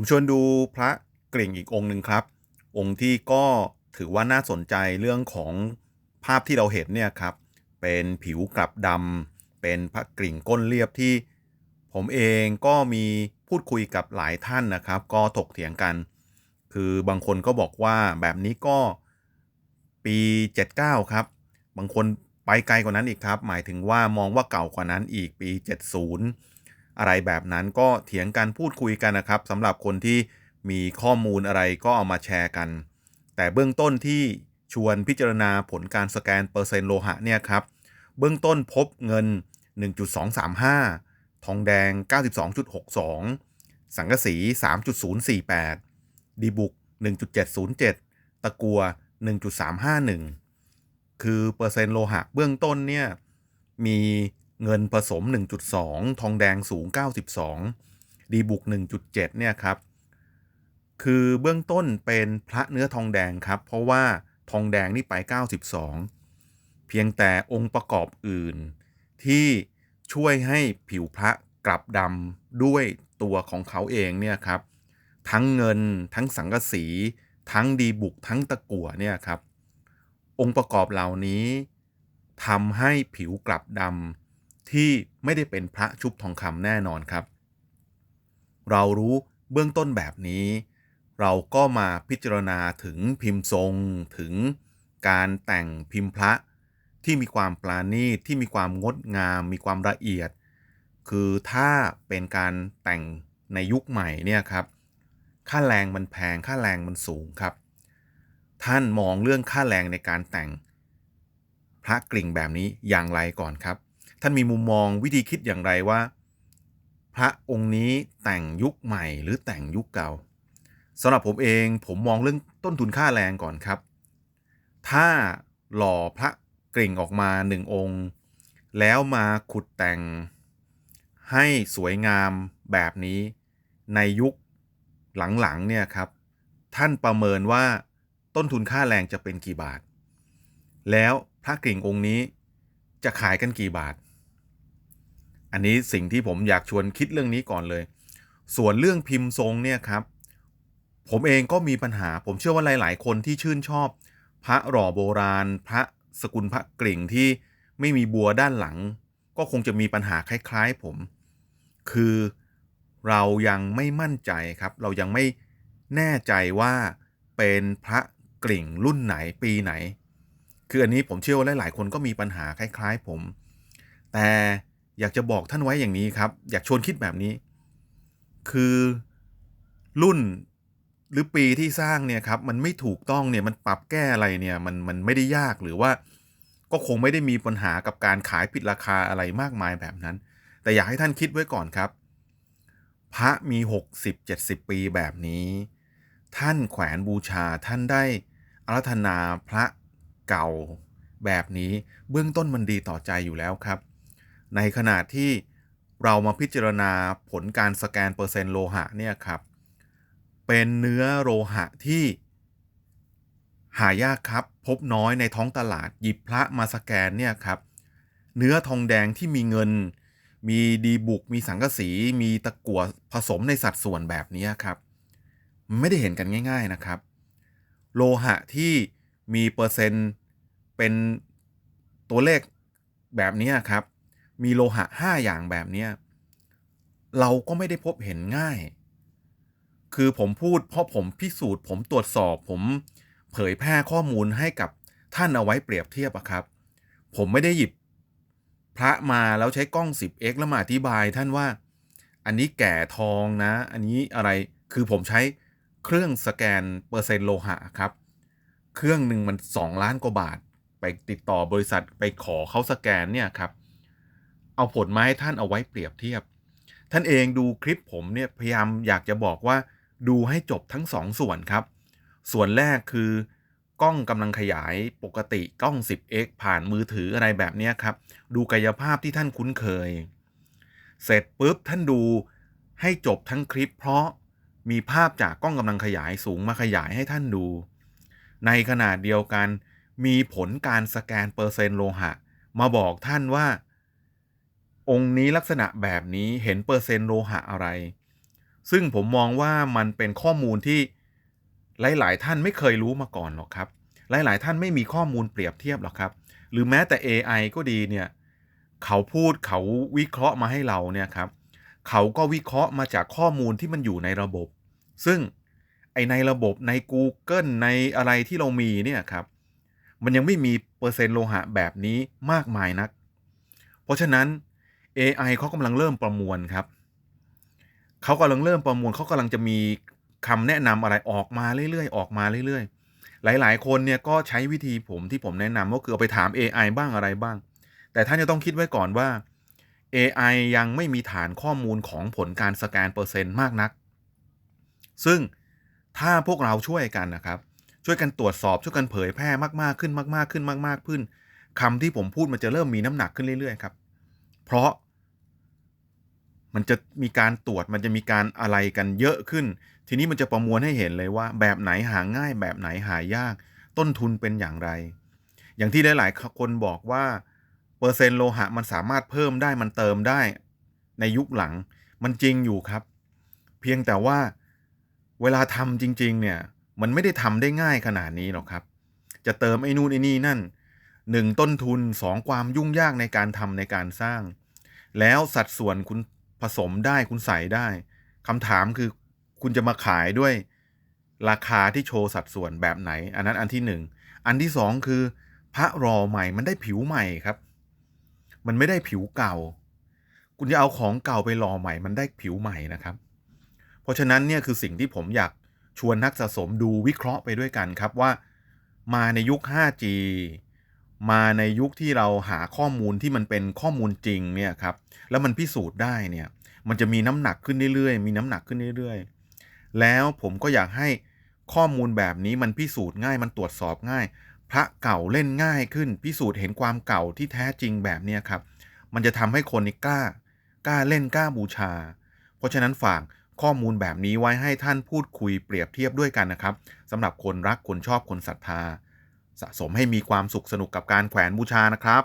ผมชวนดูพระกริ่งอีกองค์หนึ่งครับ องค์ที่ก็ถือว่าน่าสนใจเรื่องของภาพที่เราเห็นเนี่ยครับ เป็นผิวกลับดำเป็นพระกริ่งก้นเรียบที่ ผมเองก็มีพูดคุยกับหลายท่านนะครับ ก็ถกเถียงกัน คือบางคนก็บอกว่าแบบนี้ก็ปี 79 ครับ บางคนไปไกลกว่านั้นอีกครับ หมายถึงว่ามองว่าเก่ากว่านั้นอีกปี 70 อะไรแบบนั้นก็เถียงกันพูดคุยกันนะครับสำหรับคนที่มีข้อมูลอะไรก็เอามาแชร์กัน แต่เบื้องต้นที่ชวนพิจารณาผลการสแกนเปอร์เซ็นต์โลหะเนี่ยครับ เบื้องต้นพบเงิน 1.235 ทองแดง 92.62 สังกะสี 3.048 ดีบุก 1.707 ตะกัว 1.351 คือเปอร์เซ็นต์โลหะเบื้องต้นเนี่ยมี เงินผสม 1.2 ทองแดงสูง 92 ดีบุก 1.7 เนี่ยครับ คือเบื้องต้นเป็นพระเนื้อทองแดงครับ เพราะว่าทองแดงนี่ไป 92 เพียงแต่องค์ประกอบอื่น ที่ช่วยให้ผิวพระกลับดำด้วยตัวของเขาเองเนี่ยครับ ทั้งเงินทั้งสังกะสี ทั้งดีบุกทั้งตะกั่วเนี่ยครับ องค์ประกอบเหล่านี้ทำให้ผิวกลับดำ ที่ไม่ได้เป็นพระชุบทองคำแน่นอนครับ เรารู้เบื้องต้นแบบนี้ เราก็มาพิจารณาถึงพิมพ์ทรง ถึงการแต่งพิมพ์พระที่มีความปราณีตที่มีความงดงาม มีความละเอียด คือถ้าเป็นการแต่งในยุคใหม่เนี่ยครับ ค่าแรงมันแพงค่าแรงมันสูงครับ ท่านมองเรื่องค่าแรงในการแต่งพระกริ่งแบบนี้อย่างไรก่อนครับ ท่านมีมุมมองวิธีคิดอย่างไรว่า พระองค์นี้แต่งยุคใหม่หรือแต่งยุคเก่าสำหรับผมเองผมมองเรื่องต้นทุนค่าแรงก่อนครับ ถ้าหล่อพระกริ่งออกมาหนึ่งองค์ แล้วมาขุดแต่ง ให้สวยงามแบบนี้ในยุคหลังๆเนี่ยครับ ท่านประเมินว่าต้นทุนค่าแรงจะเป็นกี่บาท แล้วพระกริ่งองค์นี้จะขายกันกี่บาท อันนี้สิ่งที่ผมอยากชวนคิดเรื่องนี้ก่อนเลย ส่วนเรื่องพิมพ์ทรงเนี่ยครับ ผมเองก็มีปัญหา ผมเชื่อว่าหลาย ๆ คนที่ชื่นชอบ พระหล่อโบราณ พระสกุลพระกริ่งที่ไม่มีบัวด้านหลัง ก็คงจะมีปัญหาคล้าย ๆ ผม คือเรายังไม่มั่นใจครับ เรายังไม่แน่ใจว่าเป็นพระกริ่งรุ่นไหนปีไหน คืออันนี้ผมเชื่อว่าหลาย ๆ คนก็มีปัญหาคล้าย ๆ ผม แต่ อยากจะบอกท่านไว้อย่างนี้ครับ อยากชวนคิดแบบนี้ คือรุ่นหรือปีที่สร้างเนี่ยครับมันไม่ถูกต้องเนี่ยมันปรับแก้อะไรเนี่ยมันมันไม่ได้ยากหรือว่า ก็คงไม่ได้มีปัญหากับการขายผิดราคาอะไรมากมายแบบนั้น แต่อยากให้ท่านคิดไว้ก่อนครับ พระมี 60-70 ปีแบบนี้ ท่านแขวนบูชาท่านได้อารัธนาพระเก่าแบบนี้เบื้องต้นมันดีต่อใจอยู่แล้วครับ ในขณะที่เรามาพิจารณาผลการสแกนเปอร์เซ็นต์โลหะเนี่ยครับ เป็นเนื้อโลหะที่หายากครับ พบน้อยในท้องตลาดหยิบพระมาสแกนเนี่ยครับ เนื้อทองแดงที่มีเงิน มีดีบุก มีสังกะสี มีตะกั่วผสมในสัดส่วนแบบนี้ครับ ไม่ได้เห็นกันง่าย ๆนะครับ โลหะที่มีเปอร์เซ็นต์เป็นตัวเลขแบบนี้ครับ มีโลหะ5อย่างแบบนี้เราก็ไม่ได้พบเห็นง่าย คือผมพูดเพราะผมพิสูจน์ ผมตรวจสอบ ผมเผยแพร่ข้อมูลให้กับท่านเอาไว้เปรียบเทียบอะครับ ผมไม่ได้หยิบพระมาแล้วใช้กล้อง 10x แล้วมาอธิบายท่านว่า อันนี้แก่ทองนะ อันนี้อะไรคือผมใช้เครื่องสแกนเปอร์เซ็นต์โลหะครับ เครื่องหนึ่งมัน 2 ล้านกว่าบาท ไปติดต่อบริษัทไปขอเขาสแกนเนี่ยครับ เอาผลมาให้ท่านเอาไว้เปรียบเทียบ ท่านเองดูคลิปผมเนี่ยพยายามอยากจะบอกว่าดูให้จบทั้งสองส่วนครับ ส่วนแรกคือกล้องกำลังขยายปกติกล้อง 10x ผ่านมือถืออะไรแบบนี้ครับ ดูกายภาพที่ท่านคุ้นเคย เสร็จปุ๊บท่านดูให้จบทั้งคลิป เพราะมีภาพจากกล้องกำลังขยายสูงมาขยายให้ท่านดู ในขณะเดียวกัน มีผลการสแกนเปอร์เซ็นต์โลหะ มาบอกท่านว่า องค์นี้ลักษณะแบบนี้เห็นเปอร์เซ็นต์โลหะอะไร ซึ่งผมมองว่ามันเป็นข้อมูลที่หลาย ๆ ท่านไม่เคยรู้มาก่อนหรอกครับ หลาย ๆ ท่านไม่มีข้อมูลเปรียบเทียบหรอกครับ หรือแม้แต่ AI ก็ดีเนี่ยเขาพูดเขาวิเคราะห์มาให้เราเนี่ยครับเขาก็วิเคราะห์มาจากข้อมูลที่มันอยู่ในระบบ ซึ่งไอในระบบใน Google ในอะไรที่เรามีเนี่ยครับมันยังไม่มีเปอร์เซ็นต์โลหะแบบนี้มากมายนัก เพราะฉะนั้น AI เขากำลังเริ่มประมวลครับ เขากำลังเริ่มประมวลเขากำลังจะมีคำแนะนำอะไรออกมาเรื่อยๆ ออกมาเรื่อยๆ หลายๆ คนเนี่ยก็ใช้วิธีผมที่ผมแนะนำก็คือเอาไปถาม AI บ้างอะไรบ้าง แต่ท่านจะต้องคิดไว้ก่อนว่า AI ยังไม่มีฐานข้อมูลของผลการสแกนเปอร์เซ็นต์มากนัก ซึ่งถ้าพวกเราช่วยกันนะครับ ช่วยกันตรวจสอบช่วยกันเผยแพร่มากๆขึ้นมาก ๆขึ้นมาก ๆขึ้นคำที่ผมพูดมันจะเริ่มมีน้ำหนักขึ้นเรื่อยๆครับ เพราะ มันจะมีการตรวจมันจะมีการอะไรกันเยอะขึ้น ทีนี้มันจะประมวลให้เห็นเลยว่า แบบไหนหาง่าย แบบไหนหายาก ต้นทุนเป็นอย่างไร อย่างที่หลายๆคนบอกว่า เปอร์เซ็นต์โลหะมันสามารถเพิ่มได้มันเติมได้ ในยุคหลังมันจริงอยู่ครับ เพียงแต่ว่าเวลาทำจริง ๆ เนี่ย มันไม่ได้ทำได้ง่ายขนาดนี้หรอกครับ จะเติมไอ้นู่นไอ้นี่นั่นหนึ่งต้นทุนสองความยุ่งยากในการทำในการสร้าง แล้วสัดส่วนคุณ ผสมได้คุณใส่ได้คำถามคือคุณจะมาขายด้วยราคาที่โชว์สัดส่วนแบบไหน อันนั้นอันที่หนึ่งอันที่สองคือพระรอใหม่มันได้ผิวใหม่ครับ มันไม่ได้ผิวเก่า คุณจะเอาของเก่าไปรอใหม่ มันได้ผิวใหม่นะครับ เพราะฉะนั้นเนี่ยคือสิ่งที่ผมอยากชวนนักสะสมดูวิเคราะห์ไปด้วยกันครับว่า มาในยุค 5G มาในยุคที่เราหาข้อมูลที่มันเป็นข้อมูลจริงเนี่ยครับแล้วมันพิสูจน์ได้เนี่ยมันจะมีน้ำหนักขึ้นเรื่อยๆ มีน้ำหนักขึ้นเรื่อยๆ แล้วผมก็อยากให้ข้อมูลแบบนี้มันพิสูจน์ง่าย มันตรวจสอบง่าย พระเก่าเล่นง่ายขึ้น พิสูจน์เห็นความเก่าที่แท้จริงแบบเนี้ครับ มันจะทำให้คนนี่กล้า กล้าเล่นกล้าบูชา เพราะฉะนั้นฝากข้อมูลแบบนี้ไว้ให้ท่านพูดคุยเปรียบเทียบด้วยกันนะครับสำหรับคนรักคนชอบคนศรัทธา สะสมให้มีความสุขสนุกกับการแขวนบูชานะครับ